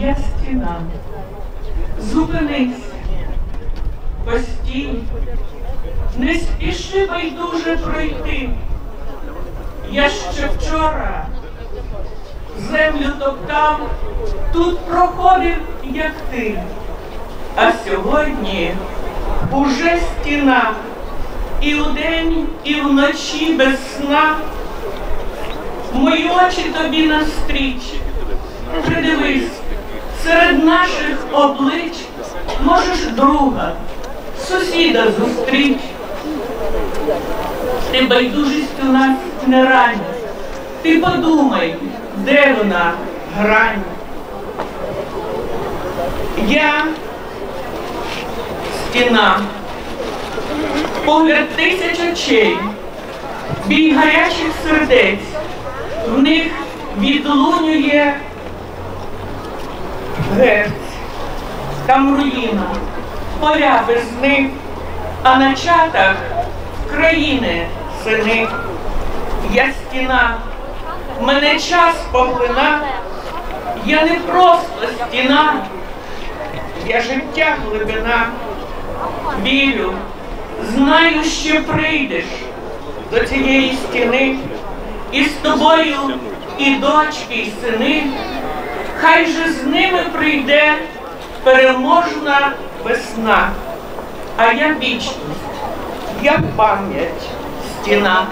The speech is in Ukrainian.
Я стіна. Зупинись. Постій. Не спіши байдуже пройти. Я ще вчора землю топтав, тут проходив, як ти. А сьогодні уже стіна. І вдень, і вночі без сна. Мої очі тобі настріч. Придивись, серед наших облич можеш друга, сусіда зустріч. Ти байдужість у нас не рань. Ти подумай, де вона грань. Я стіна, погляд тисяч очей, бій гарячих сердець, в них відлунює герць, там руїна, поля без них, а на чатах країни сини. Я стіна, мене час поглина, я не просто стіна, я життя глибина. Вірю, знаю, що прийдеш до цієї стіни, і з тобою і дочки, і сини, хай же з ними прийде переможна весна, а я вічність, я пам'ять стіна.